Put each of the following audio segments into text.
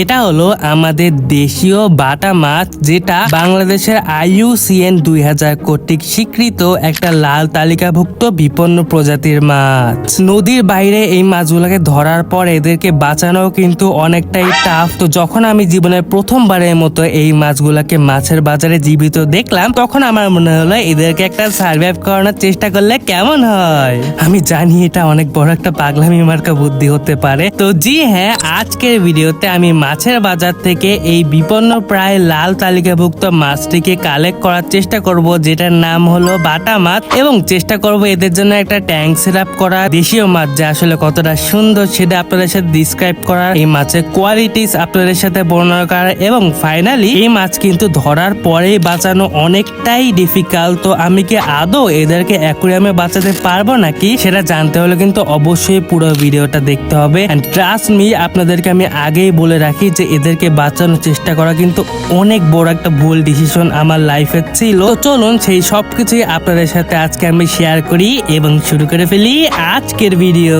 এটা হলো আমাদের দেশীয় বাটা মাছ, যেটা বাংলাদেশের আইইউসিএন দুই হাজার কর্তৃক স্বীকৃত একটা লাল তালিকাভুক্ত বিপন্ন প্রজাতির মাছ। নদীর বাইরে এই মাছগুলোকে ধরার পর এদেরকে বাঁচানো কিন্তু অনেকটাই টাফ তো যখন আমি জীবনের প্রথমবারের মতো এই মাছগুলোকে মাছের বাজারে জীবিত দেখলাম, তখন আমার মনে হলো এদেরকে একটা সার্ভাইভ করানোর চেষ্টা করলে কেমন হয়? আমি জানি এটা অনেক বড় একটা পাগলামি মার্কা বুদ্ধি হতে পারে। তো জি হ্যাঁ আজকের ভিডিওতে আমি মাছের বাজার থেকে এই বিপন্ন প্রায় লাল তালিকাভুক্ত মাছটিকে কালেক্ট করার চেষ্টা করব, যেটার নাম হলো বাটা মাছ এবং চেষ্টা করব এদের জন্য একটা ট্যাঙ্ক সেট করা দেশীয় মাছ যে আসলে কতটা সুন্দর সেটা আপনাদের সাথে ডিসক্রাইব করার, এই মাছের কোয়ালিটিস আপনাদের সাথে বর্ণনা করার এবং ফাইনালি এই মাছ কিন্তু ধরার পরেই বাঁচানো অনেকটাই ডিফিকাল্ট তো আমি কি আদৌ এদেরকে অ্যাকুরিয়ামে বাঁচাতে পারব নাকি সেটা জানতে হলে কিন্তু অবশ্যই পুরো ভিডিওটা দেখতে হবে। ট্রাস্ট মি আপনাদেরকে আমি আগেই বলে রাখি যে এদেরকে বাঁচানোর চেষ্টা করা কিন্তু অনেক বড় একটা ভুল ডিসিশন আমার লাইফে ছিল। তো চলুন সেই সব কিছুই আপনাদের সাথে আজকে আমি শেয়ার করি এবং শুরু করে ফেলি আজকের ভিডিও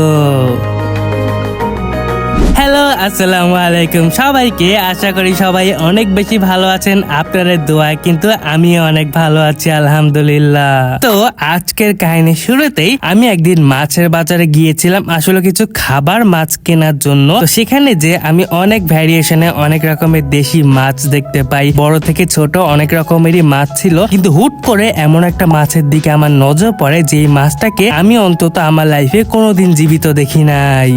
হ্যালো, আসসালামু আলাইকুম। সবাইকে আশা করি সবাই অনেক বেশি ভালো আছেন। আপনাদের দোয়ায় কিন্তু আমিও অনেক ভালো আছি, আলহামদুলিল্লাহ। তো আজকের কাহিনী শুরুতেই আমি একদিন মাছের বাজারে গিয়েছিলাম। আসলে কিছু খাবার মাছ কেনার জন্য। সেখানে যে আমি অনেক ভ্যারিয়েশনে অনেক রকমের দেশি মাছ দেখতে পাই। বড় থেকে ছোট অনেক রকমেরই মাছ ছিল। কিন্তু হুট করে এমন একটা মাছের দিকে আমার নজর পড়ে যে মাছটাকে আমি অন্তত আমার লাইফে কোনোদিন জীবিত দেখি নাই।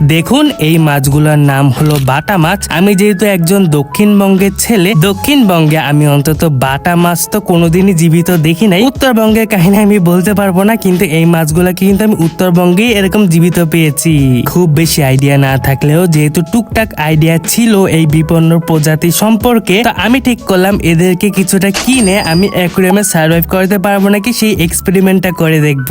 দেখুন, এই মাছগুলোর নাম হলো বাটা মাছ। আমি যেহেতু একজন দক্ষিণবঙ্গের ছেলে, দক্ষিণবঙ্গে আমি অন্তত বাটা মাছ তো কোনোদিনই জীবিত দেখি নাই। উত্তরবঙ্গের কাহিনী আমি বলতে পারব না, কিন্তু এই মাছগুলোকে কিন্তু আমি উত্তরবঙ্গেই এরকম জীবিত পেয়েছি। খুব বেশি আইডিয়া না থাকলেও যেহেতু টুকটাক আইডিয়া ছিল এই বিপন্ন প্রজাতি সম্পর্কে, তো আমি ঠিক করলাম এদেরকে কিছুটা কিনে আমি অ্যাকুরিয়ামে সার্ভাইভ করতে পারব নাকি সেই এক্সপেরিমেন্টটা করে দেখব।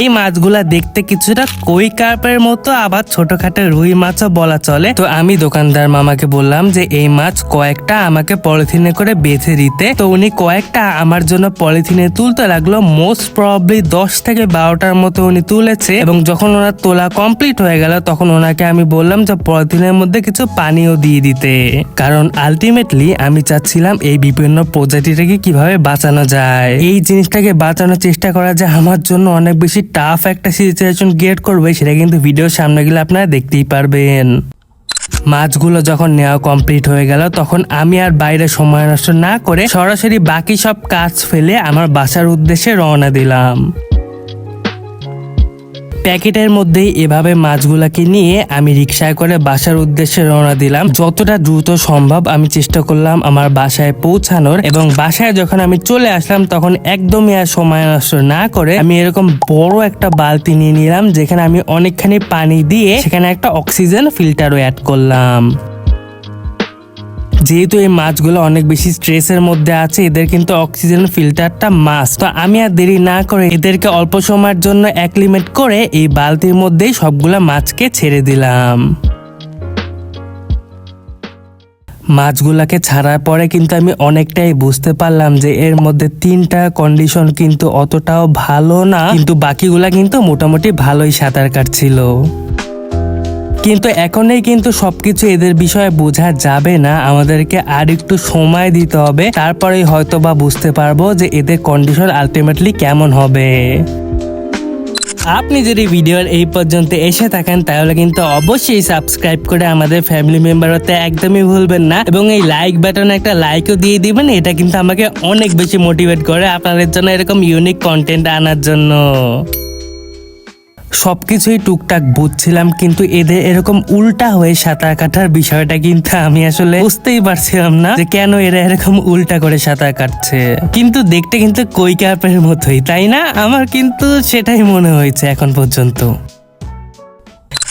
এই মাছগুলা দেখতে কিছুটা কই কার্পের মতো, আবার ছোটখাটো রুই মাছও বলা চলে। তো আমি দোকানদার মামাকে বললাম যে, এই মাছ কয়েকটা আমাকে পলিথিনে করে বেঁধে দিতে। তো উনি কয়েকটা আমার জন্য পলিথিনে তুলতে লাগল। মোস্ট প্রবাবলি দশ থেকে বারোটার মতো উনি তুলেছে এবং যখন ওনার তোলা কমপ্লিট হয়ে গেল, তখন ওনাকে আমি বললাম যে, পলিথিনের মধ্যে কিছু পানিও দিয়ে দিতে। কারণ আলটিমেটলি আমি চাচ্ছিলাম এই বিভিন্ন প্রজাতিটাকে কীভাবে বাঁচানো যায়। এই জিনিসটাকে বাঁচানোর চেষ্টা করা যে আমার জন্য অনেক বেশি টাফ একটা সিচুয়েশন গেট করবে, সেটা কিন্তু ভিডিওর সামনে গেলে আপনারা দেখতেই পারবেন। মাছগুলো যখন নেওয়া কমপ্লিট হয়ে গেল, তখন আমি আর বাইরে সময় নষ্ট না করে সরাসরি বাকি সব কাজ ফেলে আমার বাসার উদ্দেশ্যে রওনা দিলাম। প্যাকেটের মধ্যেই এভাবে মাছগুলাকে নিয়ে আমি রিক্সায় করে বাসার উদ্দেশ্যে রওনা দিলাম। যতটা দ্রুত সম্ভব আমি চেষ্টা করলাম আমার বাসায় পৌঁছানোর এবং বাসায় যখন আমি চলে আসলাম তখন একদমই আর সময় নষ্ট না করে আমি এরকম বড় একটা বালতি নিয়ে নিলাম, যেখানে আমি অনেকখানি পানি দিয়ে সেখানে একটা অক্সিজেন ফিল্টারও অ্যাড করলাম। যেহেতু এই মাছগুলো অনেক বেশি স্ট্রেসের মধ্যে আছে, এদের কিন্তু অক্সিজেন ফিল্টারটা মাছ তো আমি আর দেরি না করে এদেরকে অল্প সময়ের জন্য অ্যাক্লিমেট করে এই বালতির মধ্যেই সবগুলা মাছকে ছেড়ে দিলাম। মাছগুলাকে ছাড়ার পরে কিন্তু আমি অনেকটাই বুঝতে পারলাম যে এর মধ্যে তিনটা কন্ডিশন কিন্তু অতটাও ভালো না, কিন্তু বাকিগুলা কিন্তু মোটামুটি ভালোই সাঁতার কাটছিল। কিন্তু এখনই কিন্তু সবকিছু এদের বিষয়ে বোঝা যাবে না। আমাদেরকে আর একটু সময় দিতে হবে। তারপরেই হয়তো বা বুঝতে পারব যে এদের কন্ডিশন আলটিমেটলি কেমন হবে। আপনি যদি ভিডিওর এই পর্যন্ত এসে থাকেন, তাহলে কিন্তু অবশ্যই সাবস্ক্রাইব করে আমাদের ফ্যামিলি মেম্বার হতে একদমই ভুলবেন না। এবং এই লাইক বাটনে একটা লাইকও দিয়ে দিবেন, এটা কিন্তু আমাকে অনেক বেশি মোটিভেট করে আপনাদের জন্য এরকম ইউনিক কন্টেন্ট আনার জন্য। সবকিছুই টুকটাক বুঝছিলাম, কিন্তু এদের এরকম উল্টা হয়ে সাঁতার কাটার বিষয়টা কিন্তু আমি আসলে বুঝতেই পারছিলাম না যে কেন এরা এরকম উল্টা করে সাঁতার কাটছে। কিন্তু দেখতে কিন্তু কই কাপের মতোই, তাই না? আমার কিন্তু সেটাই মনে হয়েছে এখন পর্যন্ত।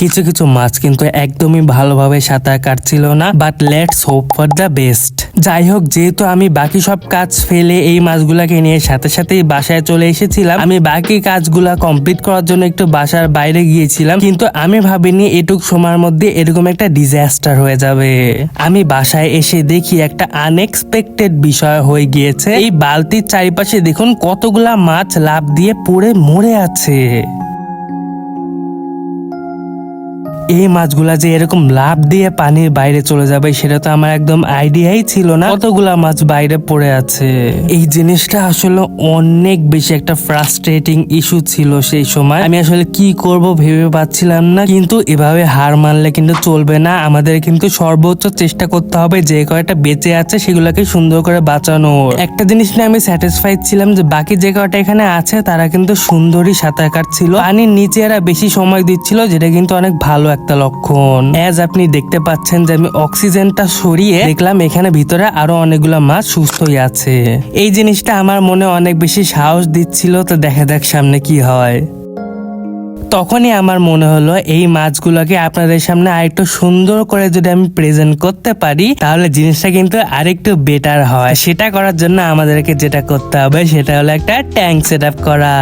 কিছু কিছু মাছ কিন্তু একদমই ভালোভাবে সাঁতার কাটছিল না but let's hope for the best যাই হোক, যেহেতু আমি বাকি সব কাজ ফেলে এই মাছগুলাকে নিয়ে সাথে সাথেই বাসায় চলে এসেছিলাম, আমি বাকি কাজগুলা কমপ্লিট করার জন্য একটু বাসার বাইরে গিয়েছিলাম, কিন্তু আমি ভাবিনি এটুক সময়ের মধ্যে এরকম একটা ডিজাস্টার হয়ে যাবে। আমি বাসায় এসে দেখি একটা আনএক্সপেক্টেড বিষয় হয়ে গিয়েছে, এই বালতির চারিপাশে দেখুন কতগুলা মাছ লাভ দিয়ে পড়ে মরে আছে। এই মাছগুলা যে এরকম লাভ দিয়ে পানির বাইরে চলে যাবে, সেটা তো আমার একদম আইডিয়াই ছিল না। কতগুলা মাছ বাইরে পড়ে আছে? এই জিনিসটা আসলে অনেক বেশি একটা ফ্রাস্ট্রেটিং ইস্যু ছিল সেই সময়। আমি আসলে কি করব ভেবে পাচ্ছিলাম না, কিন্তু এভাবে হার মানলে কিন্তু চলবে না। আমাদের কিন্তু সর্বোচ্চ চেষ্টা করতে হবে যে কয়টা বেঁচে আছে, সেগুলোকে সুন্দর করে বাঁচানো একটা জিনিস নিয়ে আমি স্যাটিসফাইড ছিলাম যে বাকি যে কয়টা এখানে আছে, তারা কিন্তু সুন্দরী সাঁতার কাটছিল। পানির নিচে এরা বেশি সময় দিচ্ছিল, যেটা কিন্তু অনেক ভালো একটা লক্ষণ। অ্যাজ আপনি দেখতে পাচ্ছেন যে আমি অক্সিজেনটা সরিয়ে দেখলাম, এখানে ভিতরে আরও অনেকগুলো মাছ সুস্থই আছে। এই জিনিসটা আমার মনে অনেক বেশি সাহস দিচ্ছিল, তো দেখা যাক সামনে কি হয়। তখনই আমার মনে হলো, এই মাছগুলোকে আপনাদের সামনে আরেকটু সুন্দর করে যদি আমি প্রেজেন্ট করতে পারি, তাহলে জিনিসটা কিন্তু আরেকটু বেটার হয়। সেটা করার জন্য আমাদেরকে যেটা করতে হবে, সেটা হলো একটা ট্যাঙ্ক সেট করা।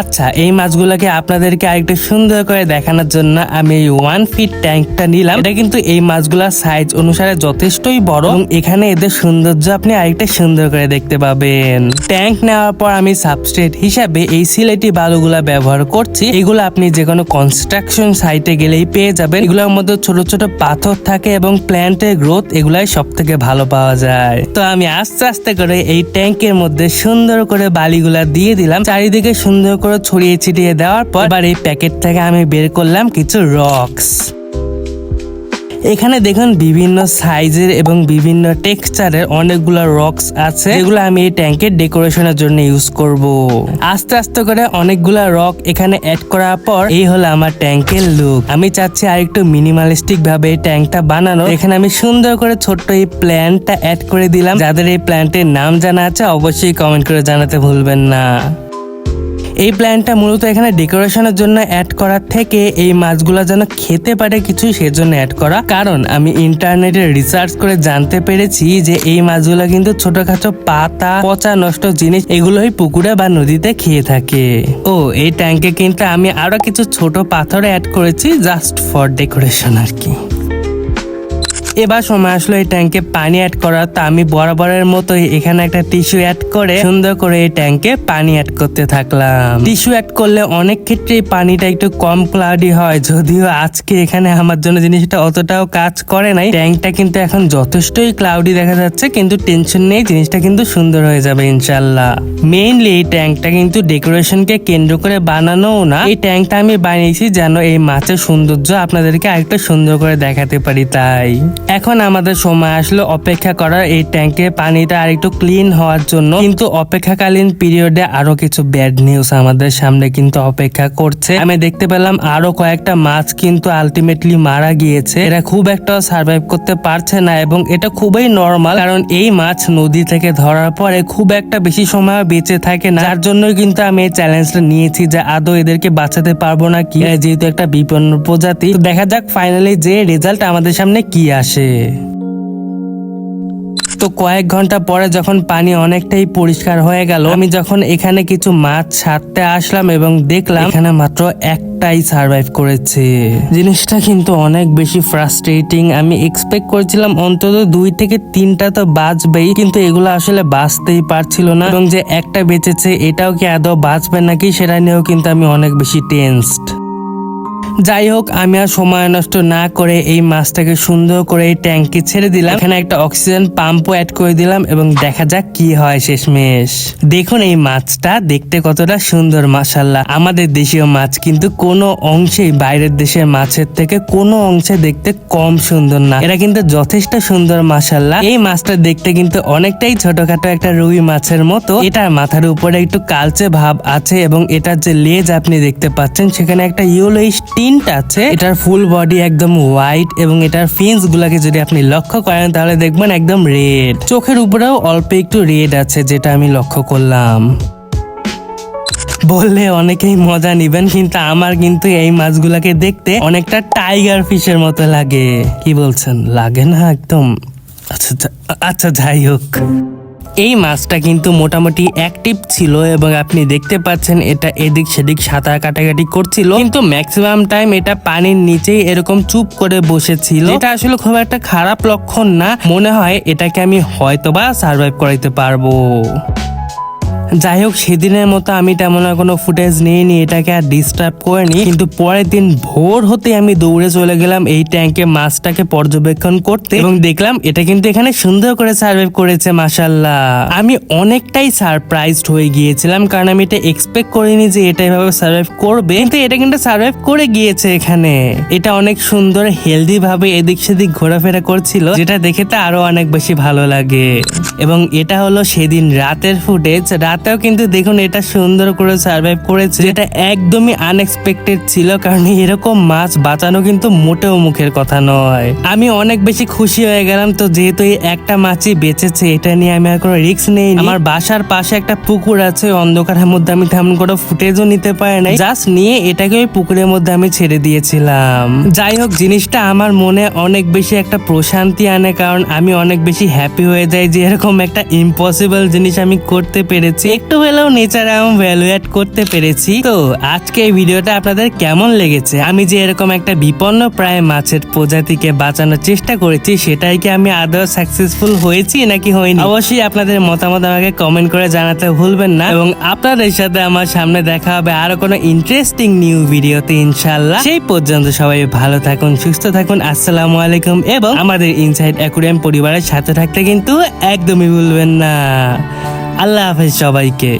আচ্ছা এই মাছগুলোকে আপনাদেরকে আরেকটু সুন্দর করে দেখানোর জন্য আমি এই ওয়ান ফিট ট্যাঙ্কটা নিলাম। এটা কিন্তু এই মাছগুলোর সাইজ অনুসারে যথেষ্টই বড় এবং এখানে এদের সৌন্দর্য আপনি আরেকটা সুন্দর করে দেখতে পাবেন। ট্যাঙ্ক নেওয়ার পর আমি সাবস্ট্রেট হিসাবে এই সিলেটি বালুগুলা ব্যবহার করছি। এগুলো আপনি যে কোনো কনস্ট্রাকশন সাইটে গেলেই পেয়ে যাবেন। এগুলোর মধ্যে ছোট ছোট পাথর থাকে এবং প্ল্যান্টের গ্রোথ এগুলাই সব থেকে ভালো পাওয়া যায়। তো আমি আস্তে আস্তে করে এই ট্যাঙ্কের মধ্যে সুন্দর করে বালিগুলা দিয়ে দিলাম। চারিদিকে সুন্দর করে ছড়িয়ে ছিটিয়ে দেওয়ার পর এবার এই প্যাকেট থেকে আমি বের করলাম কিছু রক্স এখানে দেখুন বিভিন্ন সাইজের এবং বিভিন্ন টেক্সচারের অনেকগুলো রক্স আছে, যেগুলো আমি এই ট্যাঙ্কের ডেকোরেশনের জন্য ইউজ করব। আস্তে আস্তে করে অনেকগুলা রক এখানে অ্যাড করার পর এই হলো আমার ট্যাঙ্কের লুক আমি চাচ্ছি আর একটু মিনিমালিস্টিক ভাবে এই ট্যাঙ্কটা বানানো এখানে আমি সুন্দর করে ছোট্ট এই প্ল্যান্টটা অ্যাড করে দিলাম। যাদের এই প্ল্যান্টের নাম জানা আছে, অবশ্যই কমেন্ট করে জানাতে ভুলবেন না। এই প্ল্যানটা মূলত এখানে ডেকোরেশনের জন্য অ্যাড করার থেকে এই মাছগুলো যেন খেতে পারে কিছু সেজন্য অ্যাড করা। কারণ আমি ইন্টারনেটে রিসার্চ করে জানতে পেরেছি যে এই মাছগুলো কিন্তু ছোটখাটো পাতা, পচা, নষ্ট জিনিস এগুলোই পুকুরে বা নদীতে খেয়ে থাকে। ও, এই ট্যাঙ্কে কিন্তু আমি আরও কিছু ছোট পাথর অ্যাড করেছি জাস্ট ফর ডেকোরেশন আর কি। এবার সময় আসলো এই ট্যাঙ্কে পানি অ্যাড করার। তো আমি বরাবরের মতোই এখানে একটা টিস্যু অ্যাড করে সুন্দর করে এই ট্যাঙ্কে পানি অ্যাড করতে থাকলাম। টিস্যু অ্যাড করলে অনেক ক্ষেত্রে পানিটা একটু কম ক্লাউডি হয়, যদিও আজকে এখানে আমার জন্য জিনিসটা অতটাও কাজ করে নাই। ট্যাঙ্কটা কিন্তু এখন যথেষ্টই ক্লাউডি দেখা যাচ্ছে, কিন্তু টেনশন নেই, জিনিসটা কিন্তু সুন্দর হয়ে যাবে ইনশাল্লাহ মেইনলি এই ট্যাঙ্কটা কিন্তু ডেকোরেশনকে কেন্দ্র করে বানানোও না। এই ট্যাঙ্কটা আমি বানিয়েছি যেন এই মাছের সৌন্দর্য আপনাদেরকে আরেকটা সুন্দর করে দেখাতে পারি তাই। এখন আমাদের সময় আসলো অপেক্ষা করার এই ট্যাঙ্কের পানিটা আরেকটু ক্লিন হওয়ার জন্য। কিন্তু অপেক্ষাকালীন পিরিয়ডে আরও কিছু ব্যাড নিউজ আমাদের সামনে কিন্তু অপেক্ষা করছে। আমি দেখতে পেলাম আরও কয়েকটা মাছ কিন্তু আলটিমেটলি মারা গিয়েছে। এরা খুব একটা সার্ভাইভ করতে পারছে না এবং এটা খুবই নর্মাল কারণ এই মাছ নদী থেকে ধরার পরে খুব একটা বেশি সময় বেঁচে থাকে না। যার জন্যই কিন্তু আমি এই চ্যালেঞ্জটা নিয়েছি যে আদৌ এদেরকে বাঁচাতে পারব না কি যেহেতু একটা বিপন্ন প্রজাতি দেখা যাক ফাইনালি যে রেজাল্ট আমাদের সামনে কি আসে। তো কয়েক ঘণ্টা পরে যখন পানি অনেকটাই পরিষ্কার হয়ে গেল, আমি যখন এখানে কিছু মাছ ছাড়তে আসলাম এবং দেখলাম, এখানে মাত্র একটাই সার্ভাইভ করেছে। জিনিসটা কিন্তু অনেক বেশি ফ্রাস্ট্রেটিং আমি এক্সপেক্ট করেছিলাম অন্তত দুই থেকে তিনটা তো বাঁচবেই, কিন্তু এগুলো আসলে বাঁচতেই পারছিল না। এবং যে একটা বেঁচেছে, এটাও কি আদৌ বাঁচবে নাকি, সেটা নিয়েও কিন্তু আমি অনেক বেশি টেনসড যাই হোক, আমি আর সময় নষ্ট না করে এই মাছটাকে সুন্দর করে এই ট্যাঙ্কে ছেড়ে দিলাম। এখানে একটা অক্সিজেন পাম্পও অ্যাড করে দিলাম এবং দেখা যাক কি হয় শেষমেশ। দেখুন এই মাছটা দেখতে কতটা সুন্দর মাসাল্লাহ আমাদের দেশীয় মাছ কিন্তু কোনো অংশেই বাইরের দেশের মাছের থেকে কোনো অংশে দেখতে কম সুন্দর না। এটা কিন্তু যথেষ্ট সুন্দর মাসাল্লাহ এই মাছটা দেখতে কিন্তু অনেকটাই ছোটখাটো একটা রুই মাছের মতো। এটার মাথার উপরে একটু কালচে ভাব আছে এবং এটার যে লেজ আপনি দেখতে পাচ্ছেন, সেখানে একটা ইয়েলোইশ টিন্ট আছে, এটার ফুল বডি একদম হোয়াইট এবং এটার ফিন্স গুলাকে যদি আপনি লক্ষ্য করেন, তাহলে দেখবেন একদম রেড চোখের উপরেও অল্প একটু রেড আছে, যেটা আমি লক্ষ্য করলাম। বললে অনেকেই মজা নিবেন, কিন্তু আমার কিন্তু এই মাছগুলাকে দেখতে অনেকটা টাইগার ফিশের মতো লাগে। কি বলছেন? লাগে না একদম? আচ্ছা যা- আচ্ছা যাই হোক। এই মাছটা কিন্তু মোটামুটি অ্যাক্টিভ ছিল এবং আপনি দেখতে পাচ্ছেন এটা এদিক সেদিক সাঁতার কাটাকাটি করছিল। কিন্তু ম্যাক্সিমাম টাইম এটা পানির নিচেই এরকম চুপ করে বসেছিল। এটা আসলে খুব একটা খারাপ লক্ষণ না। মনে হয় এটাকে আমি হয়তোবা সার্ভাইভ করাইতে পারব। যাই হোক সেদিনের মতো আমি তেমন আর কোনো ফুটেজ নিইনি, এটাকে আর ডিস্টার্ব করিনি। কিন্তু পরের দিন ভোর হতে আমি দৌড়ে চলে গেলাম এই ট্যাঙ্কে মাছটাকে পর্যবেক্ষণ করতে। এবং দেখলাম এটা কিন্তু এখানে সুন্দর করে সার্ভাইভ করেছে মাসাল্লাহ আমি অনেকটাই সারপ্রাইজড হয়ে গিয়েছিলাম, কারণ আমি এটা এক্সপেক্ট করিনি যে এটা এভাবে সার্ভাইভ করবে। কিন্তু এটা কিন্তু সার্ভাইভ করে গিয়েছে এখানে। এটা অনেক সুন্দর হেলদি ভাবে এদিক সেদিক ঘোরাফেরা করছিল, যেটা দেখে তো আরও অনেক বেশি ভালো লাগে। এবং এটা হলো সেদিন রাতের ফুটেজ রাতেও কিন্তু দেখুন, এটা সুন্দর করে সার্ভাইভ করেছে। যেটা একদমই আনএক্সপেক্টেড ছিল, কারণ এরকম মাছ বাঁচানো কিন্তু মোটেও মুখের কথা নয়। আমি অনেক বেশি খুশি হয়ে গেলাম, তো যেহেতু এই একটা মাছই বেঁচেছে, এটা নিয়ে আমি আর কোনো রিস্ক নেই আমার বাসার পাশে একটা পুকুর আছে, অন্ধকারের মধ্যে আমি তেমন কোনো ফুটেজও নিতে পারি নাই। জাস্ট নিয়ে এটাকে ওই পুকুরের মধ্যে আমি ছেড়ে দিয়েছিলাম। যাই হোক, জিনিসটা আমার মনে অনেক বেশি একটা প্রশান্তি আনে, কারণ আমি অনেক বেশি হ্যাপি হয়ে যাই যে এরকম একটা ইম্পসিবল জিনিস আমি করতে পেরেছি। একটু হলেও নেচার আমি ভ্যালুয়েট করতে পেরেছি। তো আজকে এই ভিডিওটা আপনাদের কেমন লেগেছে? আমি যে এরকম একটা বিপন্ন প্রায় মাছের প্রজাতিকে বাঁচানোর চেষ্টা করেছি, সেটাই কি আমি আদৌ সাকসেসফুল হয়েছি নাকি হয়নি? অবশ্যই আপনাদের মতামত আমাকে কমেন্ট করে জানাতে ভুলবেন না। এবং আপনাদের সাথে আমার সামনে দেখা হবে আরও কোনো ইন্টারেস্টিং নিউ ভিডিওতে ইনশাল্লাহ সেই পর্যন্ত সবাই ভালো থাকুন, সুস্থ থাকুন, আসসালামু আলাইকুম। এবং আমাদের ইনসাইড অ্যাকুরিয়াম পরিবারের সাথে থাকতে কিন্তু একদমই ভুলবেন না। আল্লাহ হাফেজ সবাইকে।